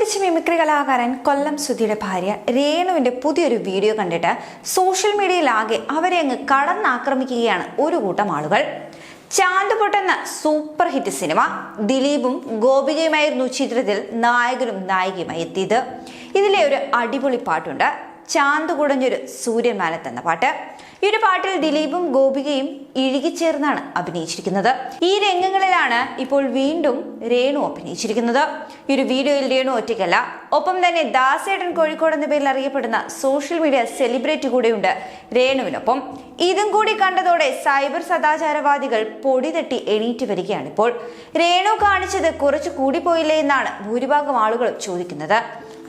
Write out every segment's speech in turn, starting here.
മല്ലടിച്ച mimicry കലാകാരൻ കൊല്ലം സുധിയുടെ ഭാര്യ രേണുവിന്റെ പുതിയൊരു വീഡിയോ കണ്ടിട്ട് സോഷ്യൽ മീഡിയയിലാകെ അവരെ അങ്ങ് കടന്നാക്രമിക്കുകയാണ് ഒരു കൂട്ടം ആളുകൾ. ചാന്തുപൊട്ട് എന്ന സൂപ്പർ ഹിറ്റ് സിനിമ ദിലീപും ഗോപികയുമായിരുന്നു ചിത്രത്തിൽ നായകനും നായികയുമായി എത്തിയത്. ഇതിലെ ഒരു അടിപൊളി പാട്ടുണ്ട്. ചാന്ത് കുടഞ്ഞൊരു സൂര്യമാനത്ത് എന്ന പാട്ട്. ഈ ഒരു പാട്ടിൽ ദിലീപും ഗോപികയും ഇഴുകിച്ചേർന്നാണ് അഭിനയിച്ചിരിക്കുന്നത്. ഈ രംഗങ്ങളിലാണ് ഇപ്പോൾ വീണ്ടും രേണു അഭിനയിച്ചിരിക്കുന്നത്. ഈ ഒരു വീഡിയോയിൽ രേണു ഒറ്റയ്ക്കല്ല ഒപ്പം തന്നെ ദാസേട്ടൻ കോഴിക്കോട് എന്ന പേരിൽ അറിയപ്പെടുന്ന സോഷ്യൽ മീഡിയ സെലിബ്രിറ്റി കൂടെയുണ്ട് രേണുവിനൊപ്പം. ഇതും കൂടി കണ്ടതോടെ സൈബർ സദാചാരവാദികൾ പൊടി തട്ടി എണീറ്റ് വരികയാണിപ്പോൾ. രേണു കാണിച്ചത് കുറച്ച് കൂടിപ്പോയില്ലേ എന്നാണ് ഭൂരിഭാഗം ആളുകളും ചോദിക്കുന്നത്.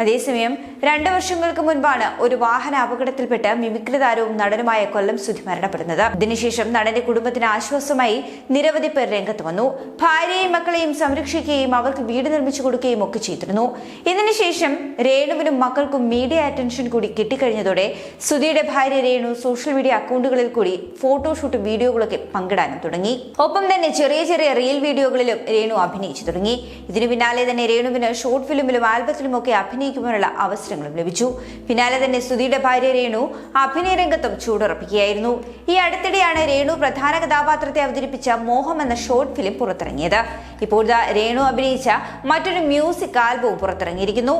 അതേസമയം രണ്ടു വർഷങ്ങൾക്ക് മുൻപാണ് ഒരു വാഹന അപകടത്തിൽപ്പെട്ട് മിമിക്രി താരവും നടനുമായ കൊല്ലം സുധി മരണപ്പെടുന്നത്. ഇതിനുശേഷം നടന്റെ കുടുംബത്തിന് ആശ്വാസമായി നിരവധി പേർ രംഗത്ത് വന്നു. ഭാര്യയെയും മക്കളെയും സംരക്ഷിക്കുകയും അവർക്ക് വീട് നിർമ്മിച്ചു കൊടുക്കുകയും ഒക്കെ ചെയ്തിരുന്നു. ഇതിനുശേഷം രേണുവിനും മക്കൾക്കും മീഡിയ അറ്റൻഷൻ കൂടി കിട്ടിക്കഴിഞ്ഞതോടെ സുധിയുടെ ഭാര്യ രേണു സോഷ്യൽ മീഡിയ അക്കൗണ്ടുകളിൽ കൂടി ഫോട്ടോഷൂട്ട് വീഡിയോകളൊക്കെ പങ്കിടാനും തുടങ്ങി. ഒപ്പം തന്നെ ചെറിയ ചെറിയ റീൽ വീഡിയോകളിലും രേണു അഭിനയിച്ചു തുടങ്ങി. ഇതിനു പിന്നാലെ തന്നെ രേണുവിന് ഷോർട്ട് ഫിലിമിലും ആൽബത്തിലും ഒക്കെ അഭിനയിക്കുവാനുള്ള അവസരങ്ങളും ലഭിച്ചു. പിന്നാലെ തന്നെ സുധിയുടെ ഭാര്യ രേണു അഭിനയ രംഗത്തും ചൂടുറപ്പിക്കുകയായിരുന്നു. ഈ അടുത്തിടെയാണ് രേണു പ്രധാന കഥാപാത്രത്തെ അവതരിപ്പിച്ച മോഹം എന്ന ഷോർട്ട് ഫിലിം പുറത്തിറങ്ങിയത്. ഇപ്പോൾ രേണു അഭിനയിച്ച മറ്റൊരു മ്യൂസിക് ആൽബവും പുറത്തിറങ്ങിയിരിക്കുന്നു.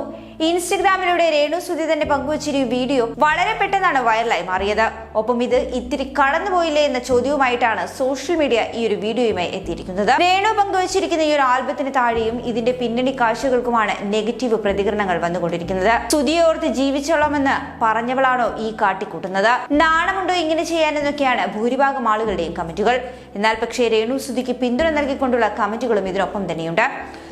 ഇൻസ്റ്റഗ്രാമിലൂടെ രേണു സുധി തന്നെ പങ്കുവച്ചൊരു വീഡിയോ വളരെ പെട്ടെന്നാണ് വൈറലായി മാറിയത്. ഒപ്പം ഇത് ഇത്തിരി കടന്നുപോയില്ലേ എന്ന ചോദ്യവുമായിട്ടാണ് സോഷ്യൽ മീഡിയ ഈ ഒരു വീഡിയോയുമായി എത്തിയിരിക്കുന്നത്. രേണു പങ്കുവച്ചിരിക്കുന്ന ഈ ഒരു ആൽബത്തിന് താഴെയും ഇതിന്റെ പിന്നണി കാഴ്ചകൾക്കുമാണ് നെഗറ്റീവ് പ്രതികരണങ്ങൾ വന്നുകൊണ്ടിരിക്കുന്നത് സ്തുതിയോർത്ത് ജീവിച്ചോളാമെന്ന് പറഞ്ഞവളാണോ ഈ കാട്ടിക്കൂട്ടുന്നത്? നാണമുണ്ടോ ഇങ്ങനെ ചെയ്യാനെന്നൊക്കെയാണ് ഭൂരിഭാഗം ആളുകളുടെയും കമന്റുകൾ. എന്നാൽ പക്ഷേ രേണു സ്തുതിക്ക് പിന്തുണ നൽകിക്കൊണ്ടുള്ള കമന്റുകളും ഇതിനൊപ്പം തന്നെയുണ്ട്.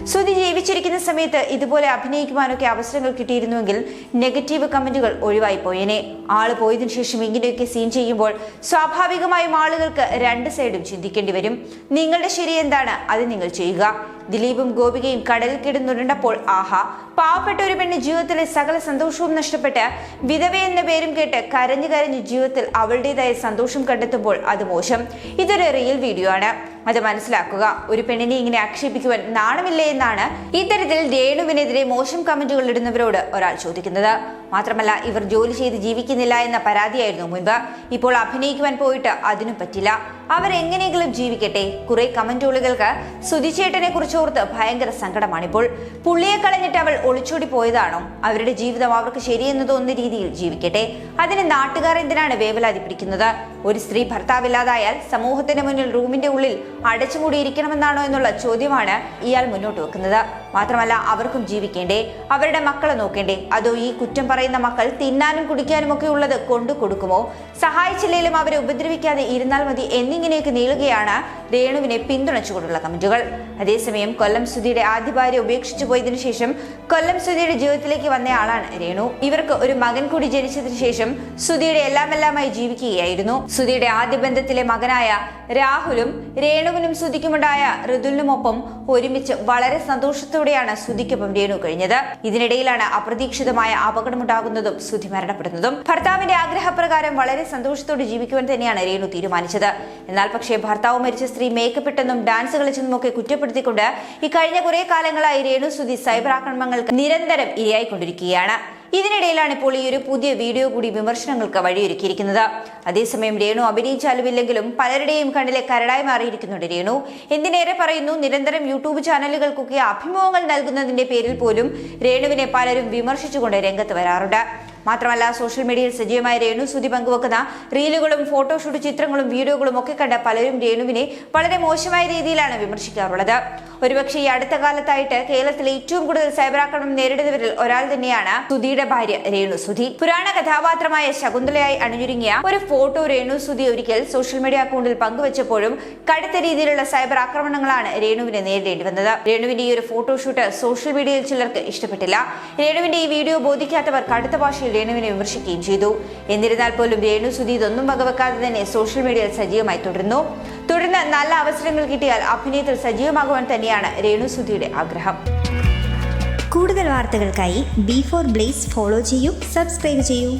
സുധി ജീവിച്ചിരിക്കുന്ന സമയത്ത് ഇതുപോലെ അഭിനയിക്കുവാനൊക്കെ അവസരങ്ങൾ കിട്ടിയിരുന്നുവെങ്കിൽ നെഗറ്റീവ് കമന്റുകൾ ഒഴിവായി പോയേനെ ആൾ പോയതിനു ശേഷം ഇങ്ങനെയൊക്കെ സീൻ ചെയ്യുമ്പോൾ സ്വാഭാവികമായും ആളുകൾക്ക് രണ്ട് സൈഡും ചിന്തിക്കേണ്ടി വരും. നിങ്ങളുടെ ശരി എന്താണ്? അത് നിങ്ങൾ ചെയ്യുക. ദിലീപും ഗോപികയും കടലിൽ കിടന്നുരുണ്ടപ്പോൾ ആഹാ പാവപ്പെട്ട ഒരു പെണ്ണ് ജീവിതത്തിലെ സകല സന്തോഷവും നഷ്ടപ്പെട്ട് വിധവ എന്ന പേരും കേട്ട് കരഞ്ഞു കരഞ്ഞ് ജീവിതത്തിൽ അവളുടേതായ സന്തോഷം കണ്ടെത്തുമ്പോൾ അത് മോശം. ഇതൊരു റിയൽ വീഡിയോ ആണ്. അത് മനസ്സിലാക്കുക. ഒരു പെണ്ണിനെ ഇങ്ങനെ ആക്ഷേപിക്കുവാൻ നാണമില്ലേ എന്നാണ് ഇത്തരത്തിൽ രേണുവിനെതിരെ മോശം കമന്റുകൾ ഇടുന്നവരോട് ഒരാൾ ചോദിക്കുന്നത്. മാത്രമല്ല ഇവർ ജോലി ചെയ്ത് ജീവിക്കുന്നില്ല എന്ന പരാതിയായിരുന്നു മുൻപ്. ഇപ്പോൾ അഭിനയിക്കുവാൻ പോയിട്ട് അതിനും പറ്റില്ല. അവർ എങ്ങനെയെങ്കിലും ജീവിക്കട്ടെ. കുറെ കമന്റുകൾക്ക് സുധിച്ചേട്ടനെ കുറിച്ച് ഓർത്ത് ഭയങ്കര സങ്കടമാണിപ്പോൾ. പുള്ളിയെ കളഞ്ഞിട്ട് അവൾ ഒളിച്ചോടി പോയതാണോ. അവരുടെ ജീവിതം അവർക്ക് ശരിയെന്ന് തോന്നുന്ന രീതിയിൽ ജീവിക്കട്ടെ. അതിന് നാട്ടുകാർ എന്തിനാണ് വേവലാതി പിടിക്കുന്നത്? ഒരു സ്ത്രീ ഭർത്താവില്ലാതായാൽ സമൂഹത്തിന് മുന്നിൽ റൂമിന്റെ ഉള്ളിൽ അടച്ചുമൂടിയിരിക്കണമെന്നാണോ എന്നുള്ള ചോദ്യമാണ് ഇയാൾ മുന്നോട്ട് വെക്കുന്നത്. മാത്രമല്ല അവർക്കും ജീവിക്കേണ്ടേ അവരുടെ മക്കളെ നോക്കേണ്ടേ. അതോ ഈ കുറ്റം പറയുന്ന മക്കൾ തിന്നാനും കുടിക്കാനും ഒക്കെ ഉള്ളത് കൊണ്ടു കൊടുക്കുമോ? സഹായിച്ചില്ലെങ്കിലും അവരെ ഉപദ്രവിക്കാതെ ഇരുന്നാൽ മതി എന്നിങ്ങനെയൊക്കെ നീളുകയാണ് രേണുവിനെ പിന്തുണച്ചുകൊണ്ടുള്ള കമന്റുകൾ. അതേസമയം കൊല്ലം സുധിയുടെ ആദ്യ ഭാര്യ ഉപേക്ഷിച്ചു പോയതിനു ശേഷം കൊല്ലം സുധിയുടെ ജീവിതത്തിലേക്ക് വന്നയാളാണ് രേണു. ഇവർക്ക് ഒരു മകൻ കൂടി ജനിച്ചതിനു ശേഷം സുധിയുടെ എല്ലാം എല്ലാമായി ജീവിക്കുകയായിരുന്നു. സുധിയുടെ ആദ്യ ബന്ധത്തിലെ മകനായ രാഹുലും രേണുവിനും സുധിക്കുമുണ്ടായ ഋതുലിനുമൊപ്പം ഒരുമിച്ച് വളരെ സന്തോഷത്തോടെയാണ് സുധിക്കൊപ്പം രേണു കഴിഞ്ഞത്. ഇതിനിടയിലാണ് അപ്രതീക്ഷിതമായ അപകടമുണ്ടാകുന്നതും സുധി മരണപ്പെടുന്നതും. ഭർത്താവിന്റെ ആഗ്രഹപ്രകാരം വളരെ സന്തോഷത്തോടെ ജീവിക്കുവാൻ തന്നെയാണ് രേണു തീരുമാനിച്ചത്. എന്നാൽ പക്ഷേ ഭർത്താവ് മരിച്ച മേക്കപ്പ് ഇട്ടെന്നും ഡാൻസ് കളിച്ചെന്നും ഒക്കെ കുറ്റപ്പെടുത്തിക്കൊണ്ട് ഈ കഴിഞ്ഞ കുറെ കാലങ്ങളായി രേണുസുതി സൈബർ ആക്രമണങ്ങൾക്ക് നിരന്തരം ഇരയായിക്കൊണ്ടിരിക്കുകയാണ്. ഇതിനിടയിലാണ് ഇപ്പോൾ ഈ ഒരു പുതിയ വീഡിയോ കൂടി വിമർശനങ്ങൾക്ക് വഴിയൊരുക്കിയിരിക്കുന്നത്. അതേസമയം രേണു അഭിനയിച്ചാലുമില്ലെങ്കിലും പലരുടെയും കണ്ണിലെ കരടായി മാറിയിരിക്കുന്നുണ്ട് രേണു. എന്തിനേറെ പറയുന്നു നിരന്തരം യൂട്യൂബ് ചാനലുകൾക്കൊക്കെ അഭിമുഖങ്ങൾ നൽകുന്നതിന്റെ പേരിൽ പോലും രേണുവിനെ പലരും വിമർശിച്ചുകൊണ്ട് രംഗത്ത് വരാറുണ്ട്. മാത്രമല്ല സോഷ്യൽ മീഡിയയിൽ സജീവമായ രേണു സുധി പങ്കുവെക്കുന്ന റീലുകളും ഫോട്ടോഷൂട്ട് ചിത്രങ്ങളും വീഡിയോകളും ഒക്കെ കണ്ട പലരും രേണുവിനെ വളരെ മോശമായ രീതിയിലാണ് വിമർശിക്കാറുള്ളത്. ഒരുപക്ഷെ ഈ അടുത്ത കാലത്തായിട്ട് കേരളത്തിൽ ഏറ്റവും കൂടുതൽ സൈബർ ആക്രമണം നേരിടുന്നവരിൽ ഒരാൾ തന്നെയാണ് സുധിയുടെ ഭാര്യ രേണു സുധി. പുരാണ കഥാപാത്രമായ ശകുന്തലയായി അണിഞ്ഞൊരുങ്ങിയ ഒരു ഫോട്ടോ രേണു സുധി ഒരിക്കൽ സോഷ്യൽ മീഡിയ അക്കൗണ്ടിൽ പങ്കുവച്ചപ്പോഴും കടുത്ത രീതിയിലുള്ള സൈബർ ആക്രമണങ്ങളാണ് രേണുവിനെ നേരിടേണ്ടി വന്നത്. രേണുവിന്റെ ഈ ഒരു ഫോട്ടോഷൂട്ട് സോഷ്യൽ മീഡിയയിൽ ചിലർക്ക് ഇഷ്ടപ്പെട്ടില്ല. രേണുവിന്റെ ഈ വീഡിയോ ബോധിക്കാത്തവർ കടുത്ത ഭാഷയിൽ രേണുവിനെ വിമർശിക്കുകയും ചെയ്തു. എന്നിരുന്നാൽ പോലും രേണു സുധി ഇതൊന്നും വകവെക്കാതെ തന്നെ സോഷ്യൽ മീഡിയയിൽ സജീവമായി തുടരുന്നു. തുടർന്ന് നല്ല അവസരങ്ങൾ കിട്ടിയാൽ അഭിനയത്തിൽ സജീവമാകുവാൻ തന്നെയാണ് രേണു സുധിയുടെ ആഗ്രഹം. കൂടുതൽ വാർത്തകൾക്കായി ബി ഫോർ ബ്ലേസ് ഫോളോ ചെയ്യൂ സബ്സ്ക്രൈബ് ചെയ്യൂ.